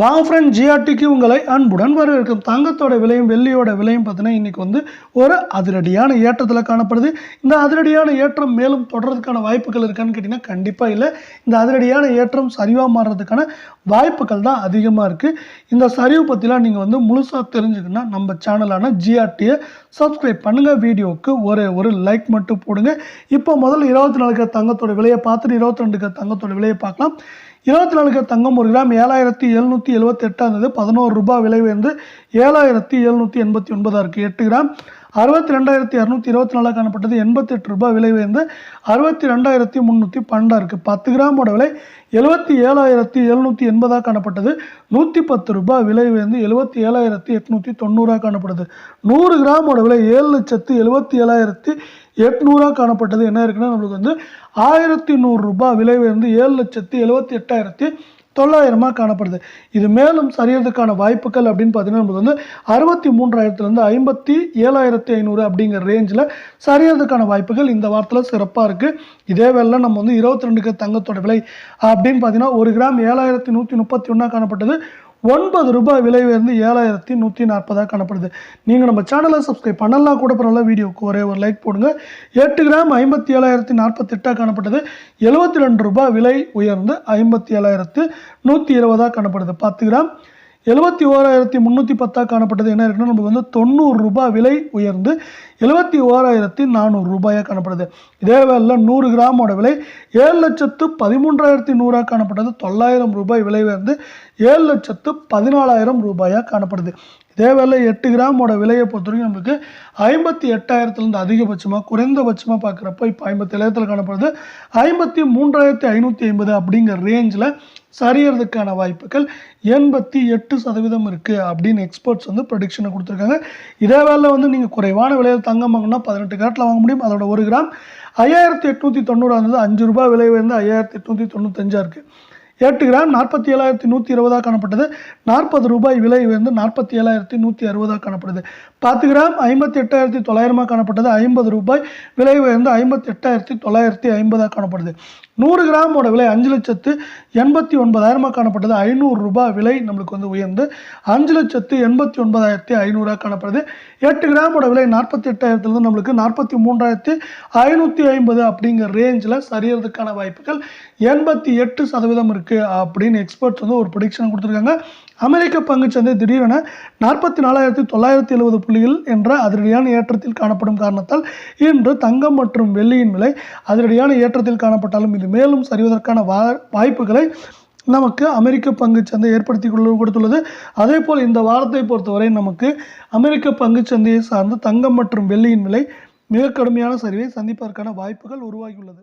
வா ஃப்ரெண்ட் ஜிஆர்டிக்கு உங்களை அன்புடன் வரவேற்கும். தங்கத்தோட விலையும் வெள்ளியோட விலையும் பார்த்தீங்கன்னா இன்றைக்கி வந்து ஒரு அதிரடியான ஏற்றத்தில் காணப்படுது. இந்த அதிரடியான ஏற்றம் மேலும் தொடர்றதுக்கான வாய்ப்புகள் இருக்கான்னு கேட்டிங்கன்னா கண்டிப்பாக இல்லை. இந்த அதிரடியான ஏற்றம் சரிவாக மாறுறதுக்கான வாய்ப்புகள் தான் அதிகமாக இருக்குது இந்த சரிவு பற்றிலாம் நீங்கள் வந்து முழுசாக தெரிஞ்சுக்கணுன்னா நம்ம சேனலான ஜிஆர்டியை சப்ஸ்கிரைப் பண்ணுங்கள் வீடியோவுக்கு ஒரு ஒரு லைக் மட்டும் போடுங்க. இப்போ முதல்ல இருபத்தி நாலுக்கு தங்கத்தோட விலையை பார்த்துட்டு இருபத்தி ரெண்டுக்கு தங்கத்தோட விலையை பார்க்கலாம். இருபத்தி நாலு நாலுக்கு தங்கம் ஒரு கிராம் ஏழாயிரத்தி எழுநூற்றி எழுபத்தி எட்டாக இருந்தது பதினோரு ரூபாய் விலை உயர்ந்து ஏழாயிரத்தி எழுநூற்றி எண்பத்தி ஒன்பதாக இருக்குது எட்டு கிராம். அறுபத்தி ரெண்டாயிரத்தி இரநூத்தி இருபத்தி நாலாக காணப்பட்டது. எண்பத்தெட்டு ரூபாய் விலை உயர்ந்து அறுபத்தி ரெண்டாயிரத்தி முந்நூற்றி பன்னெண்டாக இருக்குது பத்து கிராமோட விலை எழுபத்தி ஏழாயிரத்தி எழுநூற்றி எண்பதாக காணப்பட்டது. நூற்றி பத்து ரூபாய் விலை உயர்ந்து எழுபத்தி ஏழாயிரத்தி எட்நூற்றி தொண்ணூறாக காணப்படுது. நூறு கிராமோட விலை ஏழு லட்சத்து எழுபத்தி ஏழாயிரத்தி எட்நூறாக காணப்பட்டது. என்ன இருக்குன்னா நம்மளுக்கு வந்து ஆயிரத்தி நூறுரூபா விலை உயர்ந்து ஏழு லட்சத்தி எழுபத்தி எட்டாயிரத்தி தொள்ளாயிரமாக காணப்படுது. இது மேலும் சரியறதுக்கான வாய்ப்புகள் அப்படின்னு பார்த்தீங்கன்னா நமக்கு வந்து அறுபத்தி மூன்றாயிரத்துலேருந்து ஐம்பத்தி ஏழாயிரத்தி ஐநூறு அப்படிங்கிற ரேஞ்சில் சரியறதுக்கான வாய்ப்புகள் இந்த வாரத்தில் சிறப்பாக இருக்குது இதே வேலை நம்ம வந்து இருபத்தி ரெண்டுக்கு தங்கத்தோட விலை அப்படின்னு பார்த்தீங்கன்னா ஒரு கிராம் ஏழாயிரத்தி நூற்றி முப்பத்தி ஒன்றா காணப்பட்டது. ஒன்பது ரூபாய் விலை உயர்ந்து ஏழாயிரத்தி நூற்றி நாற்பதாக காணப்படுது. நீங்கள் நம்ம சேனலை சப்ஸ்கிரைப் பண்ணலாம் கூட பரவாயில்ல. வீடியோவுக்கு ஒரே ஒரு லைக் போடுங்க. எட்டு கிராம் ஐம்பத்தி ஏழாயிரத்தி நாற்பத்தெட்டாக காணப்பட்டது எழுபத்தி ரெண்டு ரூபாய் விலை உயர்ந்து ஐம்பத்தி ஏழாயிரத்து நூற்றி இருபதாக காணப்படுது. பத்து கிராம் எழுபத்தி ஓராயிரத்தி முந்நூற்றி பத்தாக காணப்பட்டது. என்ன இருக்குன்னா நமக்கு வந்து தொண்ணூறு ரூபாய் விலை உயர்ந்து எழுபத்தி ஓராயிரத்தி நானூறு ரூபாயாக காணப்படுது. இதே வேலையில் நூறு கிராமோட விலை ஏழு லட்சத்து பதிமூன்றாயிரத்தி நூறாக காணப்பட்டது. தொள்ளாயிரம் ரூபாய் விலை உயர்ந்து ஏழு லட்சத்து பதினாலாயிரம் ரூபாயாக காணப்படுது. இதே வேலை எட்டு கிராமோட விலையை பொறுத்த வரைக்கும் நமக்கு ஐம்பத்தி எட்டாயிரத்துலேருந்து அதிகபட்சமாக குறைந்தபட்சமாக பார்க்குறப்ப இப்போ ஐம்பத்தி ஏழாயிரத்தில் காணப்படுது. ஐம்பத்தி மூன்றாயிரத்தி ஐநூற்றி ஐம்பது அப்படிங்கிற ரேஞ்சில் சரியறதுக்கான வாய்ப்புகள் எண்பத்தி எட்டு சதவீதம் இருக்குது அப்படின்னு எக்ஸ்பர்ட்ஸ் வந்து ப்ரொடிக்ஷனை கொடுத்துருக்காங்க. இதே வேலை வந்து நீங்கள் குறைவான விலையில் தங்கம் வாங்கினா பதினெட்டு கேரட்டில் வாங்க முடியும். அதோட ஒரு கிராம் ஐயாயிரத்தி எட்நூற்றி தொண்ணூறாக இருந்தது அஞ்சு ரூபாய் விலை வந்து ஐயாயிரத்தி எட்நூற்றி தொண்ணூத்தஞ்சாக இருக்குது எட்டு கிராம் நாற்பத்தி ஏழாயிரத்தி நூற்றி இருபதாக காணப்பட்டது. நாற்பது ரூபாய் விலை உயர்ந்து நாற்பத்தி ஏழாயிரத்தி நூற்றி அறுபதாக காணப்படுது. பத்து கிராம் ஐம்பத்தி எட்டாயிரத்தி தொள்ளாயிரமாக காணப்பட்டது. ஐம்பது ரூபாய் விலை உயர்ந்து ஐம்பத்தி எட்டாயிரத்தி தொள்ளாயிரத்தி ஐம்பதாக காணப்படுது. நூறு கிராமோட விலை அஞ்சு லட்சத்து எண்பத்தி ஒன்பதாயிரமாக காணப்பட்டது. ஐநூறு ரூபாய் விலை நம்மளுக்கு வந்து உயர்ந்து அஞ்சு லட்சத்து எண்பத்தி ஒன்பதாயிரத்தி ஐநூறாக காணப்படுது. எட்டு கிராமோட விலை நாற்பத்தி எட்டாயிரத்துலேருந்து நம்மளுக்கு நாற்பத்தி மூன்றாயிரத்தி ஐநூற்றி ஐம்பது அப்படிங்கிற ரேஞ்சில் சரியறதுக்கான வாய்ப்புகள் எண்பத்தி எட்டு சதவீதம் இருக்குது அப்படின்னு எக்ஸ்பர்ட்ஸ் வந்து ஒரு ப்ரொடிக்ஷன் கொடுத்துருக்காங்க. அமெரிக்க பங்குச்சந்தை திடீரென நாற்பத்தி நாலாயிரத்தி தொள்ளாயிரத்தி எழுபது புள்ளிகள் என்ற அதிரடியான ஏற்றத்தில் காணப்படும் காரணத்தால் இன்று தங்கம் மற்றும் வெள்ளியின் விலை அதிரடியான ஏற்றத்தில் காணப்பட்டாலும் இது மேலும் சரிவதற்கான வா வாய்ப்புகளை நமக்கு அமெரிக்க பங்குச்சந்தை ஏற்படுத்தி கொள்ள கொடுத்துள்ளது. அதே போல் இந்த வாரத்தை பொறுத்தவரை நமக்கு அமெரிக்க பங்குச்சந்தையை சார்ந்து தங்கம் மற்றும் வெள்ளியின் விலை மிக கடுமையான சரிவை சந்திப்பதற்கான வாய்ப்புகள் உருவாகியுள்ளது.